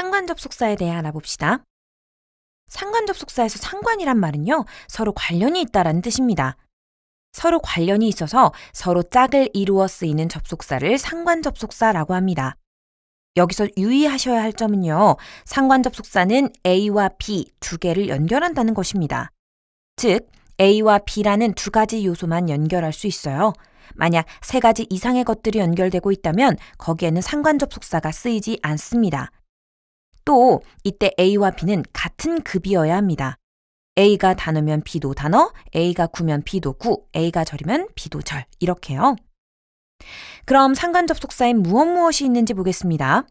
상관 접속사에 대해 알아봅시다. 상관 접속사에서 상관이란 말은요, 서로 관련이 있다라는 뜻입니다. 서로 관련이 있어서 서로 짝을 이루어 쓰이는 접속사를 상관 접속사라고 합니다. 여기서 유의하셔야 할 점은요, 상관 접속사는 A와 B 두 개를 연결한다는 것입니다. 즉, A와 B라는 두 가지 요소만 연결할 수 있어요. 만약 세 가지 이상의 것들이 연결되고 있다면 거기에는 상관 접속사가 쓰이지 않습니다. 또 이때 A와 B는 같은 급이어야 합니다. A가 단어면 B도 단어, A가 구면 B도 구, A가 절이면 B도 절 이렇게요. 그럼 상관 접속사엔 무엇 무엇이 있는지 보겠습니다.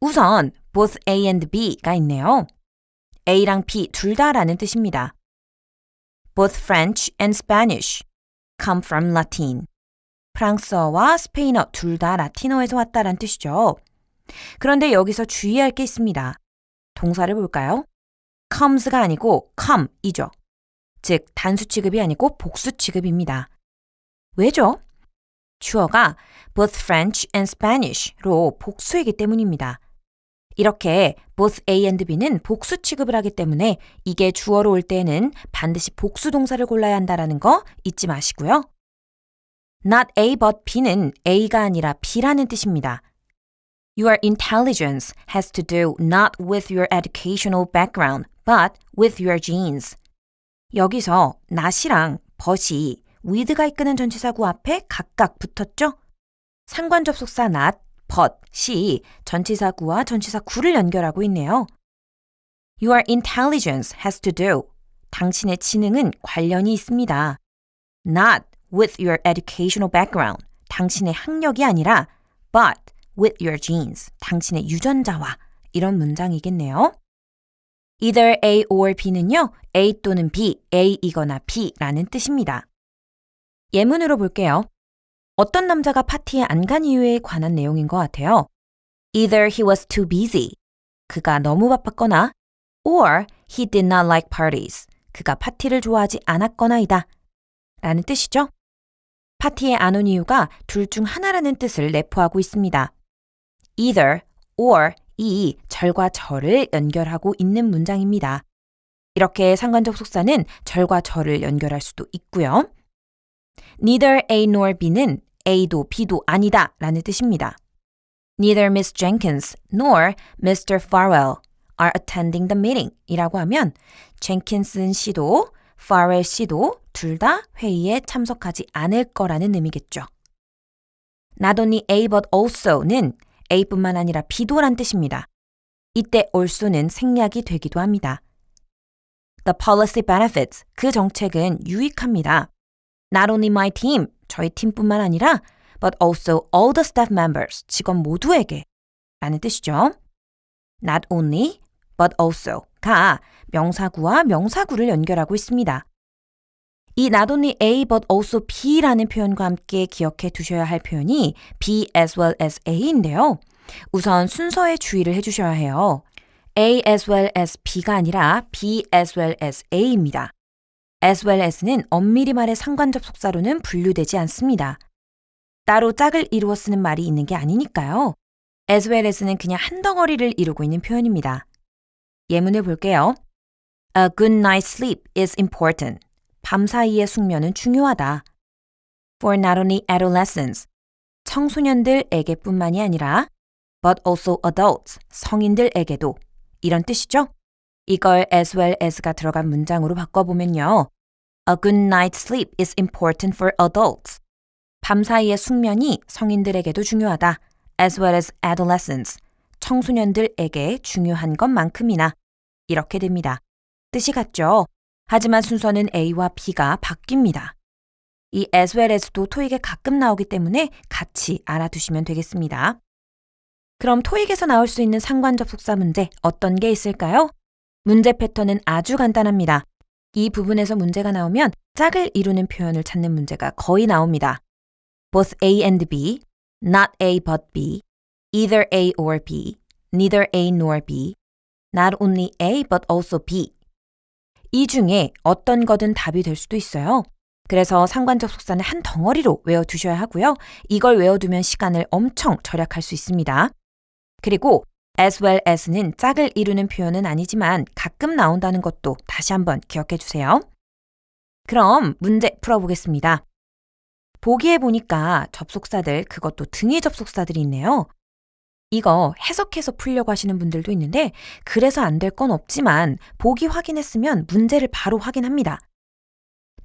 우선 both A and B가 있네요. A랑 B 둘 다라는 뜻입니다. Both French and Spanish come from Latin. 프랑스어와 스페인어 둘 다 라틴어에서 왔다란 뜻이죠. 그런데 여기서 주의할 게 있습니다. 동사를 볼까요? comes가 아니고 come이죠. 즉, 단수 취급이 아니고 복수 취급입니다. 왜죠? 주어가 both French and Spanish로 복수이기 때문입니다. 이렇게 both A and B는 복수 취급을 하기 때문에 이게 주어로 올 때에는 반드시 복수 동사를 골라야 한다라는 거 잊지 마시고요. Not A but B는 A가 아니라 B라는 뜻입니다. Your intelligence has to do not with your educational background, but with your genes. 여기서 not이랑 but이 with가 이끄는 전치사구 앞에 각각 붙었죠? 상관 접속사 not, but이 전치사구와 전치사구를 연결하고 있네요. Your intelligence has to do. 당신의 지능은 관련이 있습니다. Not with your educational background. 당신의 학력이 아니라 but with your genes. 당신의 유전자와 이런 문장이겠네요. Either A or B는요, A 또는 B, A이거나 B라는 뜻입니다. 예문으로 볼게요. 어떤 남자가 파티에 안 간 이유에 관한 내용인 것 같아요. Either he was too busy. 그가 너무 바빴거나 or he did not like parties. 그가 파티를 좋아하지 않았거나이다. 라는 뜻이죠. 파티에 안 온 이유가 둘 중 하나라는 뜻을 내포하고 있습니다. Either or 이 절과 절을 연결하고 있는 문장입니다. 이렇게 상관적 속사는 절과 절을 연결할 수도 있고요. Neither A nor B는 A도 B도 아니다 라는 뜻입니다. Neither Miss Jenkins nor Mr. Farwell are attending the meeting 이라고 하면 젠킨슨 씨도 파웰 씨도 둘 다 회의에 참석하지 않을 거라는 의미겠죠. Not only A but also는 A뿐만 아니라 B도란 뜻입니다. 이때 also는 생략이 되기도 합니다. The policy benefits, 그 정책은 유익합니다. Not only my team, 저희 팀뿐만 아니라 but also all the staff members, 직원 모두에게 라는 뜻이죠. Not only, but also가 명사구와 명사구를 연결하고 있습니다. 이 not only A but also B라는 표현과 함께 기억해 두셔야 할 표현이 B as well as A인데요. 우선 순서에 주의를 해주셔야 해요. A as well as B가 아니라 B as well as A입니다. as well as는 엄밀히 말해 상관 접속사로는 분류되지 않습니다. 따로 짝을 이루어 쓰는 말이 있는 게 아니니까요. as well as는 그냥 한 덩어리를 이루고 있는 표현입니다. 예문을 볼게요. A good night's sleep is important. 밤 사이의 숙면은 중요하다. For not only adolescents, 청소년들에게뿐만이 아니라 but also adults, 성인들에게도 이런 뜻이죠. 이걸 as well as가 들어간 문장으로 바꿔보면요. A good night's sleep is important for adults. 밤 사이의 숙면이 성인들에게도 중요하다. as well as adolescents, 청소년들에게 중요한 것만큼이나 이렇게 됩니다. 뜻이 같죠? 하지만 순서는 A와 B가 바뀝니다. 이 as well as도 토익에 가끔 나오기 때문에 같이 알아두시면 되겠습니다. 그럼 토익에서 나올 수 있는 상관 접속사 문제 어떤 게 있을까요? 문제 패턴은 아주 간단합니다. 이 부분에서 문제가 나오면 짝을 이루는 표현을 찾는 문제가 거의 나옵니다. both A and B, not A but B, either A or B, neither A nor B, not only A but also B. 이 중에 어떤 거든 답이 될 수도 있어요. 그래서 상관적 속사는 한 덩어리로 외워두셔야 하고요. 이걸 외워두면 시간을 엄청 절약할 수 있습니다. 그리고 as well as는 짝을 이루는 표현은 아니지만 가끔 나온다는 것도 다시 한번 기억해 주세요. 그럼 문제 풀어보겠습니다. 보기에 보니까 접속사들, 그것도 등위 접속사들이 있네요. 이거 해석해서 풀려고 하시는 분들도 있는데, 그래서 안 될 건 없지만, 보기 확인했으면 문제를 바로 확인합니다.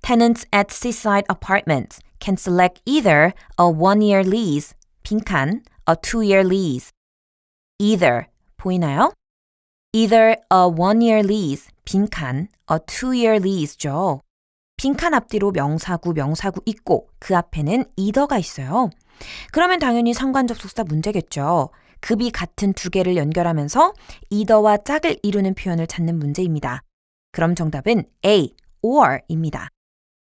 Tenants at seaside apartments can select either a one-year lease, 빈칸, a two-year lease. Either, 보이나요? Either a one-year lease, 빈칸, a two-year lease죠. 빈칸 앞뒤로 명사구, 명사구 있고 그 앞에는 either가 있어요. 그러면 당연히 상관접속사 문제겠죠. 급이 같은 두 개를 연결하면서 either와 짝을 이루는 표현을 찾는 문제입니다. 그럼 정답은 A, or입니다.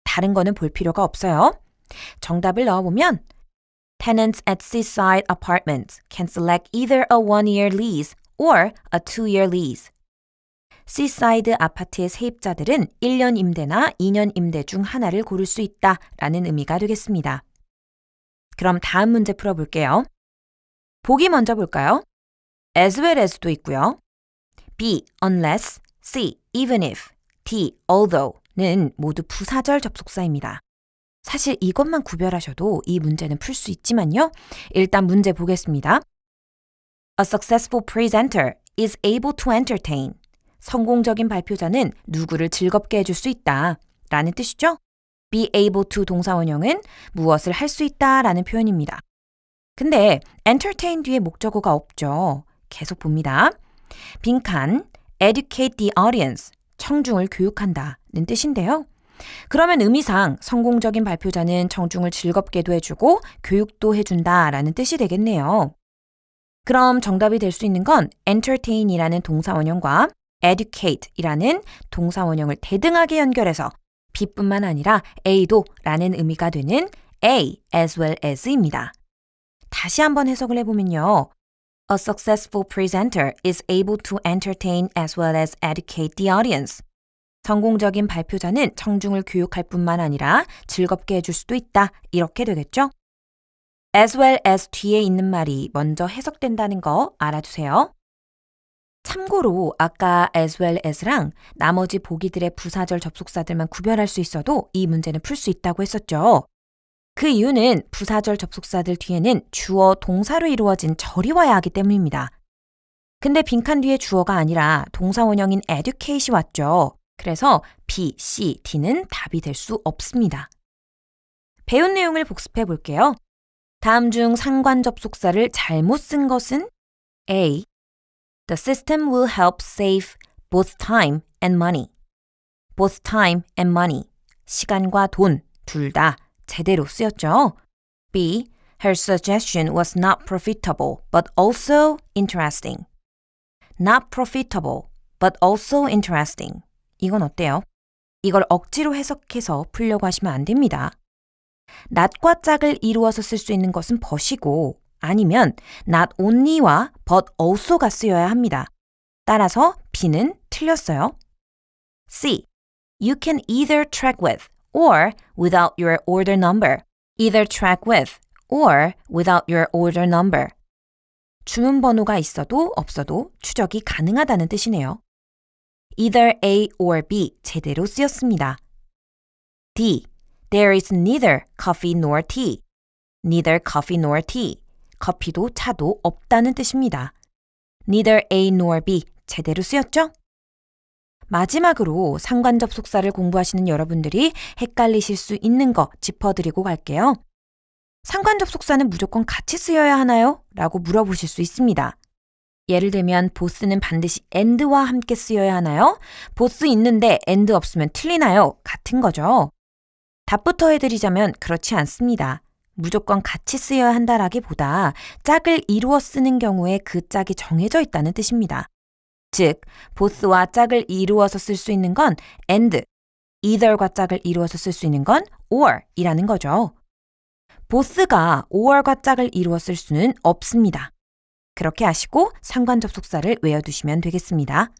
다른 거는 볼 필요가 없어요. 정답을 넣어보면 Tenants at seaside apartments can select either a one-year lease or a two-year lease. 시사이드 아파트의 세입자들은 1년 임대나 2년 임대 중 하나를 고를 수 있다 라는 의미가 되겠습니다. 그럼 다음 문제 풀어볼게요. 보기 먼저 볼까요? as well as도 있고요. B, unless, C, even if, D, although는 모두 부사절 접속사입니다. 사실 이것만 구별하셔도 이 문제는 풀 수 있지만요. 일단 문제 보겠습니다. A successful presenter is able to entertain. 성공적인 발표자는 누구를 즐겁게 해줄 수 있다. 라는 뜻이죠. be able to 동사원형은 무엇을 할 수 있다 라는 표현입니다. 근데 entertain 뒤에 목적어가 없죠. 계속 봅니다. 빈칸, educate the audience, 청중을 교육한다는 뜻인데요. 그러면 의미상 성공적인 발표자는 청중을 즐겁게도 해주고 교육도 해준다 라는 뜻이 되겠네요. 그럼 정답이 될 수 있는 건 entertain이라는 동사원형과 educate이라는 동사원형을 대등하게 연결해서 B뿐만 아니라 A도 라는 의미가 되는 A as well as입니다. 다시 한번 해석을 해보면요. A successful presenter is able to entertain as well as educate the audience. 성공적인 발표자는 청중을 교육할 뿐만 아니라 즐겁게 해줄 수도 있다. 이렇게 되겠죠? as well as 뒤에 있는 말이 먼저 해석된다는 거 알아두세요. 참고로 아까 as well as랑 나머지 보기들의 부사절 접속사들만 구별할 수 있어도 이 문제는 풀 수 있다고 했었죠. 그 이유는 부사절 접속사들 뒤에는 주어 동사로 이루어진 절이 와야 하기 때문입니다. 근데 빈칸 뒤에 주어가 아니라 동사원형인 educate이 왔죠. 그래서 B, C, D는 답이 될 수 없습니다. 배운 내용을 복습해 볼게요. 다음 중 상관 접속사를 잘못 쓴 것은 A. The system will help save both time and money. both time and money. 시간과 돈 둘 다 제대로 쓰였죠. B. Her suggestion was not profitable but also interesting. not profitable but also interesting. 이건 어때요? 이걸 억지로 해석해서 풀려고 하시면 안 됩니다. not과 짝을 이루어서 쓸 수 있는 것은 but이고 아니면 not only와 but also가 쓰여야 합니다. 따라서 B는 틀렸어요. C. You can either track with or without your order number. either track with or without your order number. 주문 번호가 있어도 없어도 추적이 가능하다는 뜻이네요. either A or B 제대로 쓰였습니다. D. There is neither coffee nor tea. neither coffee nor tea. 커피도 차도 없다는 뜻입니다. neither A nor B 제대로 쓰였죠? 마지막으로 상관 접 속사를 공부하시는 여러분들이 헷갈리실 수 있는 거 짚어드리고 갈게요. 상관 접 속사는 무조건 같이 쓰여야 하나요? 라고 물어보실 수 있습니다. 예를 들면 보스는 반드시 and와 함께 쓰여야 하나요? 보스 있는데 and 없으면 틀리나요? 같은 거죠. 답부터 해드리자면 그렇지 않습니다. 무조건 같이 쓰여야 한다라기보다 짝을 이루어 쓰는 경우에 그 짝이 정해져 있다는 뜻입니다. 즉, 보스와 짝을 이루어서 쓸 수 있는 건 and, either과 짝을 이루어서 쓸 수 있는 건 or 이라는 거죠. 보스가 or과 짝을 이루어 쓸 수는 없습니다. 그렇게 아시고 상관 접속사를 외워두시면 되겠습니다.